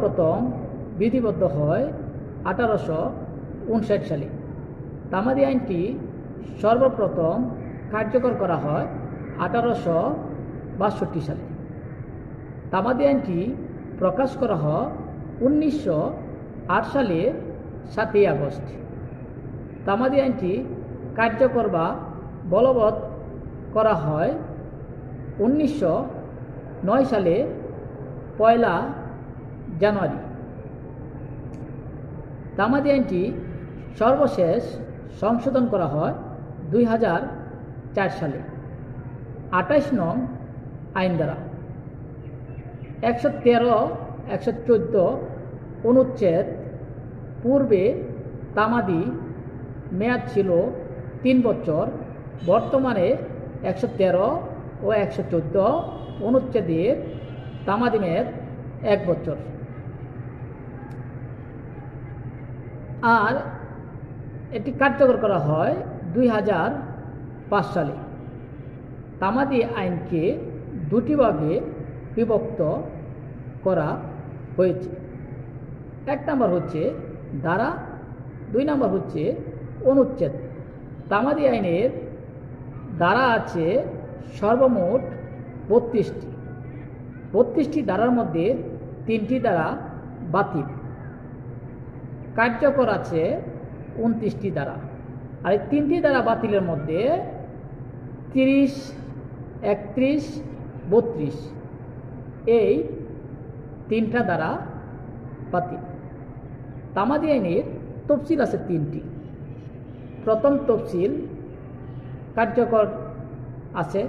প্রথম বিধিবদ্ধ হয় আঠারোশো উনষাট সালে। তামাদি আইনটি সর্বপ্রথম কার্যকর করা হয় আঠারোশো বাষট্টি সালে। তামাদি আইনটি প্রকাশ করা হয় উনিশশো আট সালের সাতই আগস্ট। তামাদি আইনটি কার্যকর বা বলবৎ করা হয় উনিশশো নয় সালে পয়লা জানুয়ারি। তামাদি আইনটি সর্বশেষ সংশোধন করা হয় দুই হাজার চার সালে আঠাইশ নং আইন দ্বারা। একশো তেরো, একশো চোদ্দ অনুচ্ছেদ পূর্বে তামাদি মেয়াদ ছিল তিন বছর, বর্তমানে একশো তেরো ও একশো চোদ্দ অনুচ্ছেদের তামাদি মেয়াদ এক বছর। আর এটি কার্যকর করা হয় দুই হাজার পাঁচ সালে। তামাদি আইনকে দুটি ভাগে বিভক্ত করা হয়েছে। এক নম্বর হচ্ছে ধারা দুই নম্বর হচ্ছে অনুচ্ছেদ। তামাদি আইনের দ্বারা আছে সর্বমোট বত্রিশটি। বত্রিশটি দ্বারার মধ্যে তিনটি দ্বারা বাতিল। কার্যকর আছে উনত্রিশটি দ্বারা। আর এই তিনটি দ্বারা বাতিলের মধ্যে তিরিশ, একত্রিশ, বত্রিশ এই তিনটা দ্বারা বাতিল। তামাদি আইনের তফসিল আছে তিনটি। প্রথম তফসিল কার্যকর আছে